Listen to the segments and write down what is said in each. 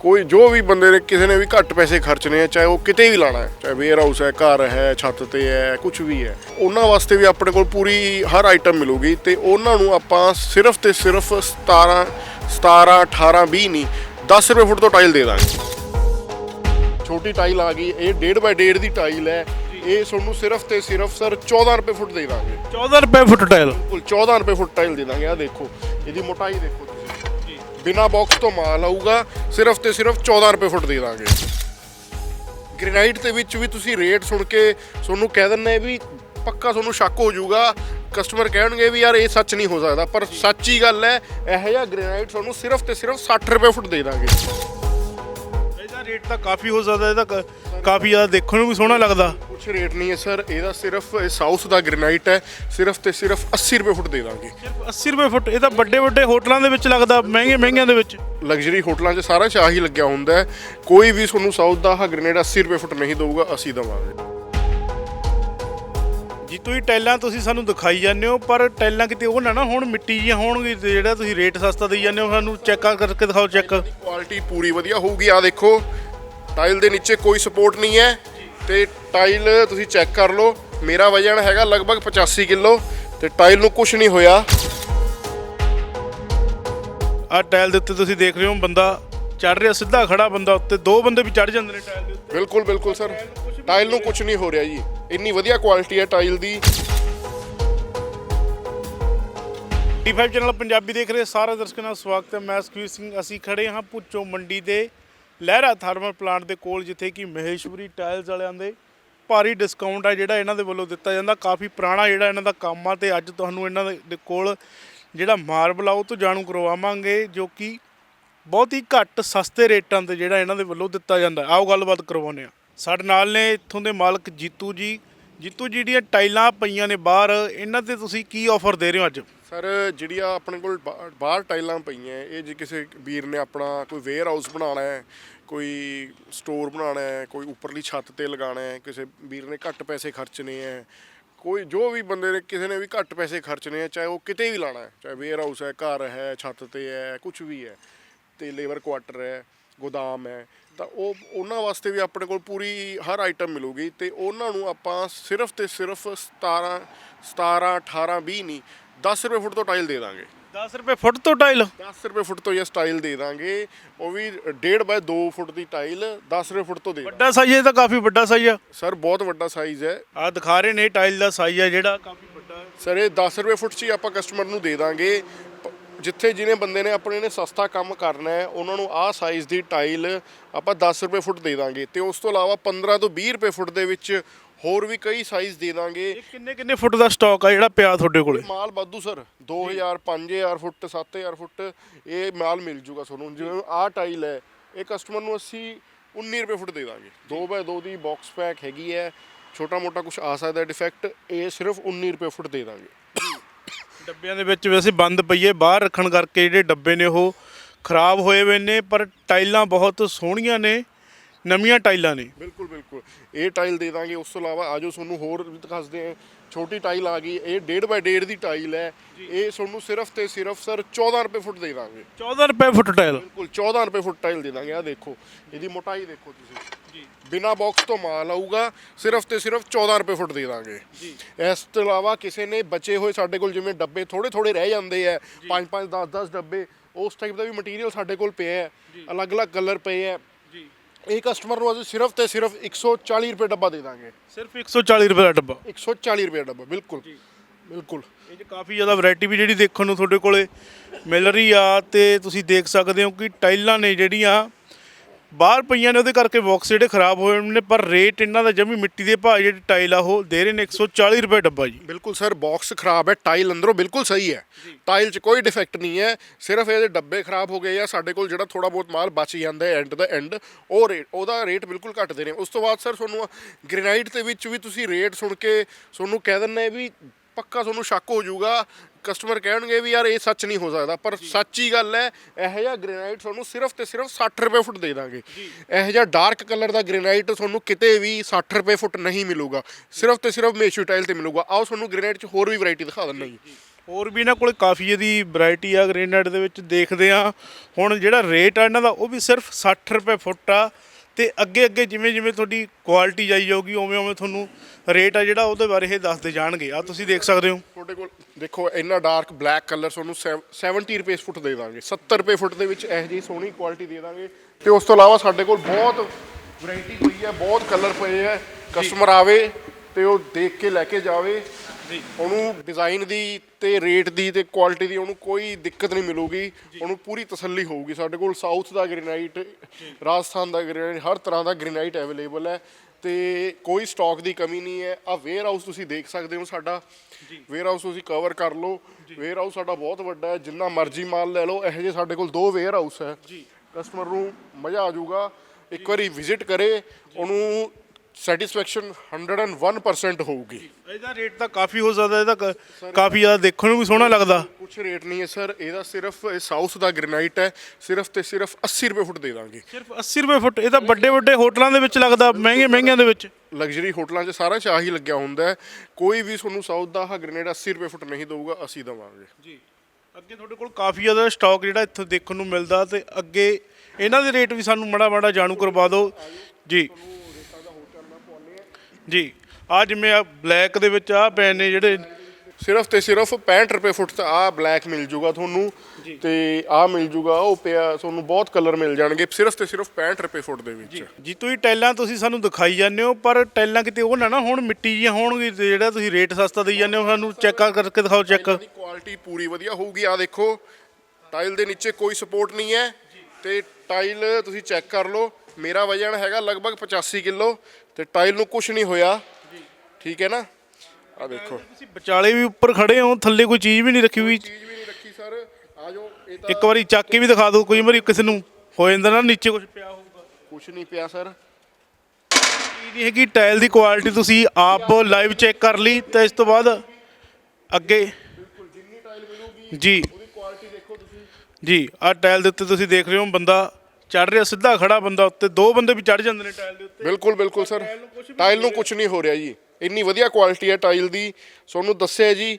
ਕੋਈ ਜੋ ਵੀ ਬੰਦੇ ਨੇ ਕਿਸੇ ਨੇ ਵੀ ਘੱਟ ਪੈਸੇ ਖਰਚਣੇ ਆ ਚਾਹੇ ਉਹ ਕਿਤੇ ਵੀ ਲਾਣਾ ਹੈ ਚਾਹੇ ਵੇਅਰ ਹਾਊਸ ਹੈ ਘਰ ਹੈ ਛੱਤ ਤੇ ਹੈ ਕੁਝ ਵੀ ਹੈ ਉਹਨਾਂ ਵਾਸਤੇ ਵੀ ਆਪਣੇ ਕੋਲ ਪੂਰੀ ਹਰ ਆਈਟਮ ਮਿਲੂਗੀ ਤੇ ਉਹਨਾਂ ਨੂੰ ਆਪਾਂ ਸਿਰਫ ਤੇ ਸਿਰਫ 17 17 18 20 ਨਹੀਂ 10 ਰੁਪਏ ਫੁੱਟ ਤੋਂ ਟਾਈਲ ਦੇ ਦਾਂਗੇ। ਛੋਟੀ ਟਾਈਲ ਆ ਗਈ ਇਹ 1.5 ਬਾਈ 1.5 ਦੀ ਟਾਈਲ ਹੈ ਇਹ ਤੁਹਾਨੂੰ ਸਿਰਫ ਤੇ ਸਿਰਫ ਸਰ 14 ਰੁਪਏ ਫੁੱਟ ਦੇ ਦਾਂਗੇ। 14 ਰੁਪਏ ਫੁੱਟ ਟਾਇਲ ਬਿਲਕੁਲ 14 ਰੁਪਏ ਫੁੱਟ ਟਾਈਲ ਦੇ ਦਾਂਗੇ ਆ ਦੇਖੋ ਇਹਦੀ ਮੋਟਾਈ ਦੇਖੋ ਬਿਨਾ ਬਾਕਸ ਤੋਂ ਮਾਲ ਆਊਗਾ, ਸਿਰਫ ਤੇ ਸਿਰਫ 14 ਰੁਪਏ ਫੁੱਟ ਦੇ ਦਾਂਗੇ। ਗ੍ਰੇਨਾਈਟ ਦੇ ਵਿੱਚ ਵੀ ਤੁਸੀਂ ਰੇਟ ਸੁਣ ਕੇ ਤੁਹਾਨੂੰ ਕਹਿ ਦਿੰਨੇ ਵੀ ਪੱਕਾ ਤੁਹਾਨੂੰ ਸ਼ੱਕ ਹੋ ਜਾਊਗਾ। ਕਸਟਮਰ ਕਹਿਣਗੇ ਵੀ ਯਾਰ ਇਹ ਸੱਚ ਨਹੀਂ ਹੋ ਸਕਦਾ, ਪਰ ਸੱਚੀ ਗੱਲ ਹੈ, ਇਹੋ ਜਿਹਾ ਗ੍ਰੇਨਾਈਟ ਤੁਹਾਨੂੰ ਸਿਰਫ ਤੇ ਸਿਰਫ 60 ਰੁਪਏ ਫੁੱਟ ਦੇ ਦਾਂਗੇ। ਰੇਟ ਤਾਂ ਕਾਫੀ ਹੋ ਸਕਦਾ ਇਹਦਾ ਕ- ਕਾਫੀ ਜ਼ਿਆਦਾ ਦੇਖਣ ਨੂੰ ਵੀ ਸੋਹਣਾ ਲੱਗਦਾ। ਕੁਛ ਰੇਟ ਨਹੀਂ ਹੈ ਸਰ ਇਹਦਾ ਸਿਰਫ ਸਾਊਥ ਦਾ ਗ੍ਰੇਨਾਈਟ ਹੈ ਸਿਰਫ ਤੇ ਸਿਰਫ 80 ਰੁਪਏ ਫੁੱਟ ਦੇ ਦਾਂਗੇ। ਸਿਰਫ 80 ਰੁਪਏ ਫੁੱਟ ਇਹ ਤਾਂ ਵੱਡੇ ਵੱਡੇ ਹੋਟਲਾਂ ਦੇ ਵਿੱਚ ਲੱਗਦਾ ਮਹਿੰਗੇ ਮਹਿੰਗਿਆਂ ਦੇ ਵਿੱਚ। ਲਗਜ਼ਰੀ ਹੋਟਲਾਂ 'ਚ ਸਾਰਾ ਚਾਹ ਹੀ ਲੱਗਿਆ ਹੁੰਦਾ ਹੈ। ਕੋਈ ਵੀ ਤੁਹਾਨੂੰ ਸਾਊਥ ਦਾ ਆਹ ਗ੍ਰੇਨੇਡ 80 ਰੁਪਏ ਫੁੱਟ ਨਹੀਂ ਦਊਗਾ ਅਸੀਂ ਦਵਾਂਗੇ। ਜੀ ਤੁਸੀਂ ਟੈਲਾਂ ਤੁਸੀਂ ਸਾਨੂੰ ਦਿਖਾਈ ਜਾਂਦੇ ਹੋ ਪਰ ਟੈਲਾਂ ਕਿਤੇ ਉਹ ਨਾ ਨਾ ਹੁਣ ਮਿੱਟੀ ਜੀਆਂ ਹੋਣਗੇ ਤੇ ਜਿਹੜਾ ਤੁਸੀਂ ਰੇਟ ਸਸਤਾ ਦੇਈ ਜਾਂਦੇ ਹੋ ਸਾਨੂੰ ਚੈੱਕ ਕਰਕੇ ਦਿਖਾਓ ਚੈੱਕ। ਕੁਆਲਿਟੀ ਪੂਰੀ ਵਧੀਆ ਹੋਊਗੀ ਆ ਦੇਖੋ ਟਾਈਲ ਦੇ ਨੀਚੇ ਕੋਈ ਸਪੋਰਟ ਨਹੀਂ ਹੈ ਤੇ ਟਾਈਲ ਤੁਸੀਂ ਚੈੱਕ ਕਰ ਲਓ ਮੇਰਾ ਵਜਨ ਹੈਗਾ ਲਗਭਗ 85 ਕਿਲੋ ਤੇ ਟਾਈਲ ਨੂੰ ਕੁਝ ਨਹੀਂ ਹੋਇਆ। ਆਹ ਟਾਇਲ ਦੇ ਉੱਤੇ ਤੁਸੀਂ ਦੇਖ ਰਹੇ ਹੋ ਬੰਦਾ ਚੜ ਰਿਹਾ ਸਿੱਧਾ ਖੜਾ ਬੰਦਾ ਉੱਤੇ ਦੋ ਬੰਦੇ ਵੀ ਚੜ ਜਾਂਦੇ ਨੇ ਟਾਇਲ ਦੇ ਉੱਤੇ। ਬਿਲਕੁਲ ਬਿਲਕੁਲ ਸਰ। ਟਾਈਲ ਨੂੰ ਕੁਝ ਨਹੀਂ ਹੋ। ਰਿਹਾ ਜੀ। ਇੰਨੀ ਵਧੀਆ ਕੁਆਲਿਟੀ ਹੈ ਟਾਈਲ ਦੀ। ਟੀ5 ਚੈਨਲ ਪੰਜਾਬੀ ਦੇਖ ਰਹੇ ਸਾਰੇ ਦਰਸ਼ਕਾਂ ਦਾ ਸਵਾਗਤ ਹੈ। ਮੈਂ ਸੁਖਵੀਰ ਸਿੰਘ ਅਸੀਂ ਖੜੇ ਹਾਂ ਪੁੱਚੋ ਮੰਡੀ ਦੇ ਲਹਿਰਾ ਥਰਮਲ ਪਲਾਂਟ ਦੇ ਕੋਲ ਜਿੱਥੇ ਕਿ ਮਹੇਸ਼ਵਰੀ ਟਾਇਲਸ ਵਾਲਿਆਂ ਦੇ ਭਾਰੀ ਡਿਸਕਾਊਂਟ ਆ ਜਿਹੜਾ ਇਹਨਾਂ ਦੇ ਵੱਲੋਂ ਦਿੱਤਾ ਜਾਂਦਾ। ਕਾਫੀ ਪੁਰਾਣਾ ਜਿਹੜਾ ਇਹਨਾਂ ਦਾ ਕੰਮ ਆ ਤੇ ਅੱਜ ਤੁਹਾਨੂੰ ਇਹਨਾਂ ਦੇ ਕੋਲ ਜਿਹੜਾ ਮਾਰਬਲ ਆ ਉਹ ਤੋਂ ਜਾਣੂ ਕਰਵਾਵਾਂਗੇ ਜੋ ਕਿ ਬਹੁਤ ਹੀ ਘੱਟ ਸਸਤੇ ਰੇਟਾਂ ਤੇ ਜਿਹੜਾ ਇਹਨਾਂ ਦੇ ਵੱਲੋਂ ਦਿੱਤਾ ਜਾਂਦਾ ਆਓ ਗੱਲਬਾਤ ਕਰਵਾਉਂਦੇ ਆ ਸਾਡੇ ਨਾਲ ਨੇ ਇੱਥੋਂ ਦੇ ਮਾਲਕ ਜੀਤੂ ਜੀ। ਜੀਤੂ ਜੀ, ਜਿਹੜੀਆਂ ਟਾਈਲਾਂ ਪਈਆਂ ਨੇ ਬਾਹਰ, ਇਹਨਾਂ ਤੇ ਤੁਸੀਂ ਕੀ ਆਫਰ ਦੇ ਰਹੇ ਹੋ ਅੱਜ? ਸਰ, ਜਿਹੜੀਆਂ ਆਪਣੇ ਕੋਲ ਬਾ- ਬਾਹਰ ਟਾਈਲਾਂ ਪਈਆਂ, ਇਹ ਜੇ ਕਿਸੇ ਵੀਰ ਨੇ ਆਪਣਾ ਕੋਈ ਵੇਅਰ ਹਾਊਸ ਬਣਾਉਣਾ ਹੈ, ਕੋਈ ਸਟੋਰ ਬਣਾਉਣਾ ਹੈ, ਕੋਈ ਉੱਪਰਲੀ ਛੱਤ ਤੇ ਲਗਾਉਣਾ ਹੈ, ਕਿਸੇ ਵੀਰ ਨੇ ਘੱਟ ਪੈਸੇ ਖਰਚਣੇ ਹੈ, ਕੋਈ ਜੋ ਵੀ ਬੰਦੇ ਨੇ, ਕਿਸੇ ਨੇ ਵੀ ਘੱਟ ਪੈਸੇ ਖਰਚਣੇ ਹੈ, ਚਾਹੇ ਉਹ ਕਿਤੇ ਵੀ ਲਾਣਾ ਹੈ, ਚਾਹੇ ਵੇਅਰ ਹਾਊਸ ਹੈ, ਘਰ ਹੈ, ਛੱਤ ਤੇ ਹੈ ਕੁਝ ਵੀ ਹੈ ਤੇ ਲੇਬਰ ਕੁਆਟਰ ਹੈ ਗੋਦਾਮ ਹੈ ਤਾਂ ਉਹ ਉਹਨਾਂ ਵਾਸਤੇ ਵੀ ਆਪਣੇ ਕੋਲ ਪੂਰੀ ਹਰ ਆਈਟਮ ਮਿਲੂਗੀ ਤੇ ਉਹਨਾਂ ਨੂੰ ਆਪਾਂ ਸਿਰਫ ਤੇ ਸਿਰਫ 17 17 18 20 ਨਹੀਂ 10 ਰੁਪਏ ਫੁੱਟ ਤੋਂ ਟਾਈਲ ਦੇ ਦਾਂਗੇ। 10 ਰੁਪਏ ਫੁੱਟ ਤੋਂ ਟਾਈਲ 10 ਰੁਪਏ ਫੁੱਟ ਤੋਂ ਇਹ ਸਟਾਈਲ ਦੇ ਦਾਂਗੇ ਉਹ ਵੀ 1.5 ਬਾਏ 2 ਫੁੱਟ ਦੀ ਟਾਈਲ 10 ਰੁਪਏ ਫੁੱਟ ਤੋਂ ਦੇ ਵੱਡਾ ਸਾਈਜ਼ ਇਹ ਤਾਂ ਕਾਫੀ ਵੱਡਾ ਸਾਈਜ਼ ਆ। ਸਰ ਬਹੁਤ ਵੱਡਾ ਸਾਈਜ਼ ਹੈ। ਆ ਦਿਖਾ ਰਹੇ ਨੇ ਟਾਈਲ ਦਾ ਸਾਈਜ਼ ਆ ਜਿਹੜਾ ਕਾਫੀ ਵੱਡਾ ਹੈ। ਸਰ ਇਹ 10 ਰੁਪਏ ਫੁੱਟ 'ਚ ਹੀ ਆਪਾਂ ਕਸਟਮਰ ਨੂੰ ਦੇ ਦਾਂਗੇ। ਜਿੱਥੇ ਜਿਹਨੇ ਬੰਦੇ ਨੇ ਆਪਣੇ ਨੇ ਸਸਤਾ ਕੰਮ ਕਰਨਾ ਹੈ ਉਹਨਾਂ ਨੂੰ ਆਹ ਸਾਈਜ਼ ਦੀ ਟਾਈਲ ਆਪਾਂ 10 ਰੁਪਏ ਫੁੱਟ ਦੇ ਦਾਂਗੇ ਤੇ ਉਸ ਤੋਂ ਇਲਾਵਾ 15 ਤੋਂ 20 ਰੁਪਏ ਫੁੱਟ ਦੇ ਵਿੱਚ ਹੋਰ ਵੀ ਕਈ ਸਾਈਜ਼ ਦੇ ਦਾਂਗੇ। ਇਹ ਕਿੰਨੇ ਕਿੰਨੇ ਫੁੱਟ ਦਾ ਸਟਾਕ ਆ ਜਿਹੜਾ ਪਿਆ ਤੁਹਾਡੇ ਕੋਲੇ? ਮਾਲ ਵਾਧੂ ਸਰ 2000 5000 ਫੁੱਟ 7000 ਫੁੱਟ ਇਹ ਮਾਲ ਮਿਲ ਜੂਗਾ ਤੁਹਾਨੂੰ। ਜਿਵੇਂ ਆਹ ਟਾਈਲ ਹੈ ਇਹ ਕਸਟਮਰ ਨੂੰ ਅਸੀਂ 19 ਰੁਪਏ ਫੁੱਟ ਦੇ ਦਾਂਗੇ। 2x2 ਦੀ ਬਾਕਸ ਪੈਕ ਹੈਗੀ ਹੈ ਛੋਟਾ ਮੋਟਾ ਕੁਝ ਆ ਸਕਦਾ ਡਿਫੈਕਟ ਇਹ ਸਿਰਫ 19 ਰੁਪਏ ਫੁੱਟ ਦੇ ਦਾਂਗੇ। ਡੱਬਿਆਂ ਦੇ ਵਿੱਚ ਵੈਸੇ ਬੰਦ ਪਈਏ, ਬਾਹਰ ਰੱਖਣ ਕਰਕੇ ਜਿਹੜੇ ਡੱਬੇ ਨੇ ਉਹ ਖਰਾਬ ਹੋਏ ਹੋਏ ਨੇ, ਪਰ ਟਾਈਲਾਂ ਬਹੁਤ ਸੋਹਣੀਆਂ ਨੇ। ਨਵੀਆਂ ਟਾਈਲਾਂ ਨੇ। ਬਿਲਕੁਲ ਬਿਲਕੁਲ। ਇਹ ਟਾਈਲ ਦੇ ਦਾਂਗੇ ਉਸ ਤੋਂ ਇਲਾਵਾ ਆਜੋ ਤੁਹਾਨੂੰ ਹੋਰ ਵੀ ਦਿਖਾਸਦੇ ਆ ਛੋਟੀ ਟਾਈਲ ਆ ਗਈ ਇਹ 1.5 ਬਾਈ 1.5 ਦੀ ਟਾਈਲ ਹੈ। ਇਹ ਤੁਹਾਨੂੰ ਸਿਰਫ ਤੇ ਸਿਰਫ ਸਰ 14 ਰੁਪਏ ਫੁੱਟ ਦੇ ਦਾਂਗੇ। 14 ਰੁਪਏ ਫੁੱਟ ਟਾਈਲ। ਬਿਲਕੁਲ 14 ਰੁਪਏ ਫੁੱਟ ਟਾਈਲ ਦੇ ਦਾਂਗੇ ਆ ਦੇਖੋ। ਇਹਦੀ ਮੋਟਾਈ ਦੇਖੋ ਤੁਸੀਂ। ਜੀ। ਬਿਨਾ ਬਾਕਸ ਤੋਂ ਮਾਲ ਆਊਗਾ ਸਿਰਫ ਤੇ ਸਿਰਫ 14 ਰੁਪਏ ਫੁੱਟ ਦੇ ਦਾਂਗੇ। ਜੀ। ਇਸ ਤੋਂ ਇਲਾਵਾ ਕਿਸੇ ਨੇ ਬਚੇ ਹੋਏ ਸਾਡੇ ਕੋਲ ਜਿਵੇਂ ਡੱਬੇ ਥੋੜੇ ਥੋੜੇ ਰਹਿ ਜਾਂਦੇ ਆ 5 5 10 10 ਡੱਬੇ ਉਸ ਟਾਈਪ ਦਾ ਵੀ ਮਟੀਰੀਅਲ ਸਾਡੇ ਕੋਲ ਪਿਆ ਹੈ। ਅਲੱਗ-ਅਲੱਗ ਕਲਰ ਪਏ ਹੈ। ਇਹ ਕਸਟਮਰ ਨੂੰ ਅਸੀਂ ਸਿਰਫ ਤੇ ਸਿਰਫ 140 ਰੁਪਏ ਡੱਬਾ ਦੇ ਦਾਂਗੇ। ਸਿਰਫ 140 ਰੁਪਏ ਦਾ ਡੱਬਾ? 140 ਰੁਪਏ ਡੱਬਾ ਬਿਲਕੁਲ ਬਿਲਕੁਲ। ਇਹ 'ਚ ਕਾਫੀ ਜ਼ਿਆਦਾ ਵੈਰਾਈਟੀ ਵੀ ਜਿਹੜੀ ਦੇਖਣ ਨੂੰ ਤੁਹਾਡੇ ਕੋਲੇ ਮਿਲ ਰਹੀ ਆ ਤੇ ਤੁਸੀਂ ਦੇਖ ਸਕਦੇ ਹੋ ਕਿ ਟਾਈਲਾਂ ਨੇ ਜਿਹੜੀਆਂ ਬਾਹਰ ਪਈਆਂ ਨੇ ਉਹਦੇ ਕਰਕੇ ਬਾਕਸ ਜਿਹੜੇ ਖਰਾਬ ਹੋਏ ਨੇ ਪਰ ਰੇਟ ਇਹਨਾਂ ਦਾ ਜਮੀ ਮਿੱਟੀ ਦੇ ਭਾਅ ਜਿਹੜੀ ਟਾਈਲ ਆ ਉਹ ਦੇ ਰਹੇ ਨੇ 140 ਰੁਪਏ ਡੱਬਾ ਜੀ। ਬਿਲਕੁਲ ਸਰ ਬਾਕਸ ਖਰਾਬ ਹੈ ਟਾਈਲ ਅੰਦਰੋਂ ਬਿਲਕੁਲ ਸਹੀ ਹੈ। ਟਾਈਲ 'ਚ ਕੋਈ ਡਿਫੈਕਟ ਨਹੀਂ ਹੈ ਸਿਰਫ ਇਹਦੇ ਡੱਬੇ ਖਰਾਬ ਹੋ ਗਏ ਜਾਂ ਸਾਡੇ ਕੋਲ ਜਿਹੜਾ ਥੋੜਾ ਬਹੁਤ ਮਾਲ ਬਚ ਜਾਂਦਾ ਹੈ ਐਂਡ ਦਾ ਐਂਡ ਉਹ ਰੇਟ ਉਹਦਾ ਰੇਟ ਬਿਲਕੁਲ ਘੱਟ ਦੇ ਨੇ। ਉਸ ਤੋਂ ਬਾਅਦ ਸਰ ਤੁਹਾਨੂੰ ਗ੍ਰੇਨਾਈਟ ਦੇ ਵਿੱਚ ਵੀ ਤੁਸੀਂ ਰੇਟ ਸੁਣ ਕੇ ਤੁਹਾਨੂੰ ਕਹਿ ਦਿੰਨੇ ਵੀ ਪੱਕਾ ਤੁਹਾਨੂੰ ਸ਼ੱਕ ਹੋ ਜਾਊਗਾ ਕਸਟਮਰ ਕਹਿਣਗੇ ਵੀ ਯਾਰ ਇਹ ਸੱਚ ਨਹੀਂ ਹੋ ਸਕਦਾ ਪਰ ਸੱਚੀ ਗੱਲ ਹੈ ਇਹੋ ਜਿਹਾ ਗ੍ਰੇਨਾਈਟ ਤੁਹਾਨੂੰ ਸਿਰਫ ਤੇ ਸਿਰਫ 60 ਰੁਪਏ ਫੁੱਟ ਦੇ ਦਾਂਗੇ। ਇਹੋ ਜਿਹਾ ਡਾਰਕ ਕਲਰ ਦਾ ਗ੍ਰੇਨਾਈਟ ਤੁਹਾਨੂੰ ਕਿਤੇ ਵੀ 60 ਰੁਪਏ ਫੁੱਟ ਨਹੀਂ ਮਿਲੂਗਾ। ਸਿਰਫ ਤੇ ਸਿਰਫ ਮੇਸ਼ੂ ਟਾਈਲ ਤੇ ਮਿਲੂਗਾ। ਆਓ ਤੁਹਾਨੂੰ ਗ੍ਰੇਨਾਈਟ 'ਚ ਹੋਰ ਵੀ ਵੈਰਾਈਟੀ ਦਿਖਾ ਦਿੰਦਾ ਜੀ। ਹੋਰ ਵੀ ਇਹਨਾਂ ਕੋਲੇ ਕਾਫੀ ਇਹਦੀ ਵੈਰਾਈਟੀ ਆ ਗ੍ਰੇਨਾਈਟ ਦੇ ਵਿੱਚ ਦੇਖਦੇ ਆ ਹੁਣ ਜਿਹੜਾ ਰੇਟ ਆ ਇਹਨਾਂ ਦਾ ਉਹ ਵੀ ਸਿਰਫ 60 ਰੁਪਏ ਫੁੱਟ ਆ। ਤੇ ਅੱਗੇ ਅੱਗੇ ਜਿਵੇਂ ਜਿਵੇਂ ਤੁਹਾਡੀ ਕੁਆਲਿਟੀ ਜਾਈ ਜਾਊਗੀ ਉਵੇਂ ਉਵੇਂ ਤੁਹਾਨੂੰ ਰੇਟ ਆ ਜਿਹੜਾ ਉਹਦੇ ਬਾਰੇ ਇਹ ਦੱਸਦੇ ਜਾਣਗੇ। ਆ ਤੁਸੀਂ ਦੇਖ ਸਕਦੇ ਹੋ। ਤੁਹਾਡੇ ਕੋਲ ਦੇਖੋ ਇੰਨਾ ਡਾਰਕ ਬਲੈਕ ਕਲਰ ਤੁਹਾਨੂੰ ਸੈਵ- 70 ਰੁਪਏ ਫੁੱਟ ਦੇ ਦਾਂਗੇ। 70 ਰੁਪਏ ਫੁੱਟ ਦੇ ਵਿੱਚ ਇਹੋ ਜਿਹੀ ਸੋਹਣੀ ਕੁਆਲਿਟੀ ਦੇ ਦਾਂਗੇ। ਤੇ ਉਸ ਤੋਂ ਇਲਾਵਾ ਸਾਡੇ ਕੋਲ ਬਹੁਤ ਵੈਰਾਈਟੀ ਪਈ ਹੈ ਬਹੁਤ ਕਲਰ ਪਏ ਹੈ। ਕਸਟਮਰ ਆਵੇ ਤੇ ਉਹ ਦੇਖ ਕੇ ਲੈ ਕੇ ਜਾਵੇ। ਉਹਨੂੰ ਡਿਜ਼ਾਈਨ ਦੀ ਤੇ ਰੇਟ ਦੀ ਤੇ ਕੁਆਲਿਟੀ ਦੀ ਉਹਨੂੰ ਕੋਈ ਦਿੱਕਤ ਨਹੀਂ ਮਿਲੂਗੀ। ਉਹਨੂੰ ਪੂਰੀ ਤਸੱਲੀ ਹੋਊਗੀ। ਸਾਡੇ ਕੋਲ ਸਾਊਥ ਦਾ ਗ੍ਰੇਨਾਈਟ ਰਾਜਸਥਾਨ ਦਾ ਗ੍ਰੇਨਾਈਟ ਹਰ ਤਰ੍ਹਾਂ ਦਾ ਗ੍ਰੇਨਾਈਟ ਅਵੇਲੇਬਲ ਹੈ। ਤੇ ਕੋਈ ਸਟਾਕ ਦੀ ਕਮੀ ਨਹੀਂ ਹੈ। ਆ ਵੇਅਰ ਹਾਊਸ ਤੁਸੀਂ ਦੇਖ ਸਕਦੇ ਹੋ ਸਾਡਾ। ਵੇਅਰ ਹਾਊਸ ਤੁਸੀਂ ਕਵਰ ਕਰ ਲਓ। ਵੇਅਰ ਹਾਊਸ ਸਾਡਾ ਬਹੁਤ ਵੱਡਾ ਹੈ। ਜਿੰਨਾ ਮਰਜ਼ੀ ਮਾਲ ਲੈ ਲਓ ਇਹੋ ਜਿਹੇ ਸਾਡੇ ਕੋਲ ਦੋ ਵੇਅਰ ਹਾਊਸ ਹੈ ਕਸਟਮਰ ਨੂੰ ਮਜ਼ਾ ਆ ਜਾਊਗਾ। ਇੱਕ ਵਾਰੀ ਵਿਜ਼ਿਟ ਕਰੇ। ਉਹਨੂੰ ਸੈਟੀਸਫੈਕਸ਼ਨ 101% ਹੋਊਗੀ। ਇਹਦਾ ਰੇਟ ਤਾਂ ਕਾਫੀ ਹੋ ਸਕਦਾ ਇਹਦਾ ਕ- ਕਾਫੀ ਜ਼ਿਆਦਾ ਦੇਖਣ ਨੂੰ ਵੀ ਸੋਹਣਾ ਲੱਗਦਾ। ਕੁਛ ਰੇਟ ਨਹੀਂ ਹੈ ਸਰ ਇਹਦਾ ਸਿਰਫ ਸਾਊਥ ਦਾ ਗ੍ਰੇਨਾਈਟ ਹੈ ਸਿਰਫ ਤੇ ਸਿਰਫ 80 ਰੁਪਏ ਫੁੱਟ ਦੇ ਦਾਂਗੇ। ਸਿਰਫ 80 ਰੁਪਏ ਫੁੱਟ ਇਹ ਤਾਂ ਵੱਡੇ ਵੱਡੇ ਹੋਟਲਾਂ ਦੇ ਵਿੱਚ ਲੱਗਦਾ ਮਹਿੰਗੇ ਮਹਿੰਗਿਆਂ ਦੇ ਵਿੱਚ। ਲਗਜ਼ਰੀ ਹੋਟਲਾਂ 'ਚ ਸਾਰਾ ਚਾਹ ਹੀ ਲੱਗਿਆ ਹੁੰਦਾ ਹੈ। ਕੋਈ ਵੀ ਤੁਹਾਨੂੰ ਸਾਊਥ ਦਾ ਆਹ ਗ੍ਰੇਨਾਈਟ 80 ਰੁਪਏ ਫੁੱਟ ਨਹੀਂ ਦਊਗਾ ਅਸੀਂ ਦਵਾਂਗੇ। ਜੀ। ਅੱਗੇ ਤੁਹਾਡੇ ਕੋਲ ਕਾਫੀ ਜ਼ਿਆਦਾ ਸਟਾਕ ਜਿਹੜਾ ਇੱਥੋਂ ਦੇਖਣ ਨੂੰ ਮਿਲਦਾ ਤੇ ਅੱਗੇ ਇਹਨਾਂ ਦੇ ਰੇਟ ਵੀ ਸਾਨੂੰ ਮੜਾ ਮੜਾ ਜਾਣੂ ਕਰਵਾ ਦਿਓ। ਜੀ। ਜੀ। ਆ ਜਿਵੇਂ ਆ ਬਲੈਕ ਦੇ ਵਿੱਚ ਆ ਪਏ ਨੇ ਜਿਹੜੇ ਸਿਰਫ ਤੇ ਸਿਰਫ 65 ਰੁਪਏ ਫੁੱਟ ਤੇ ਆਹ ਬਲੈਕ ਮਿਲ ਜੂਗਾ ਤੁਹਾਨੂੰ ਤੇ ਆਹ ਮਿਲ ਜੂਗਾ ਉਹ ਪਿਆ ਤੁਹਾਨੂੰ ਬਹੁਤ ਕਲਰ ਮਿਲ ਜਾਣਗੇ ਸਿਰਫ ਤੇ ਸਿਰਫ 65 ਰੁਪਏ ਫੁੱਟ ਦੇ ਵਿੱਚ। ਜੀ। ਤੁਸੀਂ ਟਾਈਲਾਂ ਤੁਸੀਂ ਸਾਨੂੰ ਦਿਖਾਈ ਜਾਂਦੇ ਹੋ ਪਰ ਟਾਈਲਾਂ ਕਿਤੇ ਉਹ ਨਾ ਨਾ ਹੁਣ ਮਿੱਟੀ ਜੀਆਂ ਹੋਣਗੀ ਜਿਹੜਾ ਤੁਸੀਂ ਰੇਟ ਸਸਤਾ ਦੇਈ ਜਾਂਦੇ ਹੋ ਸਾਨੂੰ ਚੈੱਕ ਕਰਕੇ ਦਿਖਾਓ ਚੈੱਕ ਕੁਆਲਿਟੀ ਪੂਰੀ ਵਧੀਆ ਹੋਊਗੀ ਆ ਦੇਖੋ ਟਾਈਲ ਦੇ ਨੀਚੇ ਕੋਈ ਸਪੋਰਟ ਨਹੀਂ ਹੈ ਤੇ ਟਾਈਲ ਤੁਸੀਂ ਚੈੱਕ ਕਰ ਲਓ ਮੇਰਾ ਵਜਨ ਹੈਗਾ ਲਗਭਗ 85 ਕਿਲੋ ਤੇ ਟਾਈਲ ਨੂੰ ਕੁਝ ਨਹੀਂ ਹੋਇਆ। ਠੀਕ ਹੈ ਨਾ? ਆ ਦੇਖੋ। ਤੁਸੀਂ ਵਿਚਾਲੇ ਵੀ ਉੱਪਰ ਖੜੇ ਹੋ ਥੱਲੇ ਕੋਈ ਚੀਜ਼ ਵੀ ਨਹੀਂ ਰੱਖੀ ਹੋਈ। ਚੀਜ਼ ਵੀ ਨਹੀਂ ਰੱਖੀ ਸਰ। ਆ ਜਾਓ ਇਹ ਤਾਂ ਇੱਕ ਵਾਰੀ ਚੱਕ ਕੇ ਵੀ ਦਿਖਾ ਦਿਓ ਕੋਈ ਵਾਰੀ ਕਿਸੇ ਨੂੰ ਹੋ ਜਾਂਦਾ ਨਾ ਨੀਚੇ ਕੁਝ ਪਿਆ ਹੋਊਗਾ। ਕੁਝ ਨਹੀਂ ਪਿਆ ਸਰ। ਇਹ ਨਹੀਂ ਹੈਗੀ ਟਾਇਲ ਦੀ ਕੁਆਲਿਟੀ ਤੁਸੀਂ ਆਪ ਲਾਈਵ ਚੈੱਕ ਕਰ ਲਈ ਤੇ ਇਸ ਤੋਂ ਬਾਅਦ ਅੱਗੇ। ਜਿੰਨੀ ਟਾਈਲ ਮਿਲੂਗੀ ਜੀ। ਉਹਦੀ ਕੁਆਲਿਟੀ ਦੇਖੋ ਤੁਸੀਂ। ਜੀ ਆਹ ਟਾਇਲ ਦੇ ਉੱਤੇ ਤੁਸੀਂ ਦੇਖ ਰਹੇ ਹੋ ਬੰਦਾ ਚੜ ਰਿਹਾ ਸਿੱਧਾ ਖੜਾ ਬੰਦਾ ਉੱਤੇ ਦੋ ਬੰਦੇ ਵੀ ਚੜ ਜਾਂਦੇ ਨੇ ਟਾਇਲ ਦੇ ਉੱਤੇ। ਬਿਲਕੁਲ ਬਿਲਕੁਲ ਸਰ। ਟਾਈਲ ਨੂੰ ਕੁਝ ਨਹੀਂ ਹੋ। ਰਿਹਾ ਜੀ। ਇੰਨੀ ਵਧੀਆ ਕੁਆਲਿਟੀ ਹੈ ਟਾਈਲ ਦੀ। ਤੁਹਾਨੂੰ ਦੱਸਿਆ ਜੀ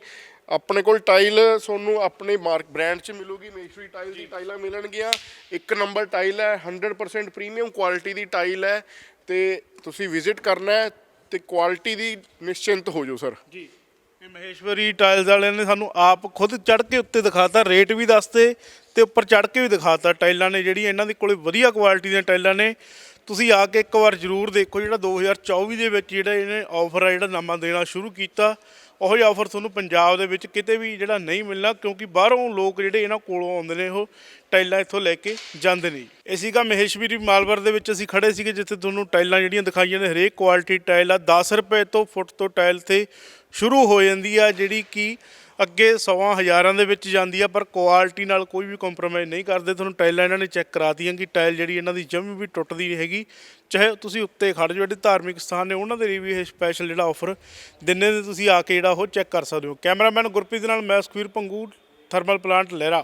ਆਪਣੇ ਕੋਲ ਟਾਈਲ ਤੁਹਾਨੂੰ ਆਪਣੇ ਮਾਰਕ ਬ੍ਰਾਂਡ 'ਚ ਮਿਲੂਗੀ ਮੇਸ਼ਰੀ ਟਾਈਲ ਦੀ ਟਾਈਲਾਂ ਮਿਲਣਗੀਆਂ। ਇੱਕ ਨੰਬਰ ਟਾਈਲ ਹੈ 100% ਪ੍ਰੀਮੀਅਮ ਕੁਆਲਿਟੀ ਦੀ ਟਾਈਲ ਹੈ। ਤੇ ਤੁਸੀਂ ਵਿਜ਼ਿਟ ਕਰਨਾ ਹੈ ਤੇ ਕੁਆਲਿਟੀ ਦੀ ਨਿਸ਼ਚਿੰਤ ਹੋ ਜਾਓ ਸਰ। ਜੀ। ਇਹ ਮਹੇਸ਼ਵਰੀ ਟਾਇਲਸ ਵਾਲਿਆਂ ਨੇ ਸਾਨੂੰ ਆਪ ਖੁਦ ਚੜ ਕੇ ਉੱਤੇ ਦਿਖਾਤਾ, ਰੇਟ ਵੀ ਦੱਸਤੇ ਤੇ ਉੱਪਰ ਚੜ ਕੇ ਵੀ ਦਿਖਾਤਾ ਟਾਈਲਾਂ ਨੇ ਜਿਹੜੀਆਂ ਇਹਨਾਂ ਦੇ ਕੋਲੇ ਵਧੀਆ ਕੁਆਲਿਟੀ ਦੀਆਂ ਟਾਈਲਾਂ ਨੇ। ਤੁਸੀਂ ਆ ਕੇ ਇੱਕ ਵਾਰ ਜ਼ਰੂਰ ਦੇਖੋ ਜਿਹੜਾ 2024 ਦੇ ਵਿੱਚ ਜਿਹੜਾ ਇਹਨੇ ਆਫਰ ਆ, ਜਿਹੜਾ ਨਵਾਂ ਦੇਣਾ ਸ਼ੁਰੂ ਕੀਤਾ। ਉਹ ਜਿਹਾ ਆਫਰ ਤੁਹਾਨੂੰ ਪੰਜਾਬ ਦੇ ਵਿੱਚ ਕਿਤੇ ਵੀ ਜਿਹੜਾ ਨਹੀਂ ਮਿਲਣਾ, ਕਿਉਂਕਿ ਬਾਹਰੋਂ ਲੋਕ ਜਿਹੜੇ ਇਹਨਾਂ ਕੋਲੋਂ ਆਉਂਦੇ ਨੇ, ਉਹ ਟਾਈਲਾਂ ਇੱਥੋਂ ਲੈ ਕੇ ਜਾਂਦੇ ਨੇ। ਇਹ ਸੀਗਾ ਮਹੇਸ਼ਵੀਰੀ ਮਾਲਵਰ ਦੇ ਵਿੱਚ ਅਸੀਂ ਖੜੇ ਸੀਗੇ, ਜਿੱਥੇ ਤੁਹਾਨੂੰ ਟਾਈਲਾਂ ਜਿਹੜੀਆਂ ਦਿਖਾਈਆਂ ਨੇ, ਹਰੇਕ ਕੁਆਲਿਟੀ ਟਾਈਲ ਆ। 10 ਰੁਪਏ ਤੋਂ ਫੁੱਟ ਤੋਂ ਟਾਈਲ ਤੇ ਸ਼ੁਰੂ ਹੋ ਜਾਂਦੀ ਆ, ਜਿਹੜੀ ਕਿ ਅੱਗੇ ਸੌਆਂ ਹਜ਼ਾਰਾਂ ਦੇ ਵਿੱਚ ਜਾਂਦੀ ਆ, ਪਰ ਕੁਆਲਿਟੀ ਨਾਲ ਕੋਈ ਵੀ ਕੰਪਰੋਮਾਈਜ਼ ਨਹੀਂ ਕਰਦੇ। ਤੁਹਾਨੂੰ ਟਾਈਲਾਂ ਇਹਨਾਂ ਨੇ ਚੈੱਕ ਕਰਾਤੀਆਂ ਕਿ ਟਾਈਲ ਜਿਹੜੀ ਇਹਨਾਂ ਦੀ ਜਮੀ ਵੀ ਟੁੱਟਦੀ ਨਹੀਂ ਹੈਗੀ। ਚਾਹੇ ਤੁਸੀਂ ਉੱਤੇ ਖੜ ਜਾਓ, ਜਿਹੜੇ ਧਾਰਮਿਕ ਸਥਾਨ ਨੇ, ਉਹਨਾਂ ਦੇ ਲਈ ਵੀ ਇਹ ਸਪੈਸ਼ਲ ਜਿਹੜਾ ਆਫਰ ਦਿਨੇ ਦੇ ਤੁਸੀਂ ਆ ਕੇ ਜਿਹੜਾ ਉਹ ਚੈੱਕ ਕਰ ਸਕਦੇ ਹੋ। ਕੈਮਰਾਮੈਨ ਗੁਰਪ੍ਰੀਤ ਦੇ ਨਾਲ ਮੈਂ ਸੁਖਵੀਰ ਪੰਗੂ ਥਰਮਲ ਪਲਾਂਟ ਲਹਿਰਾ।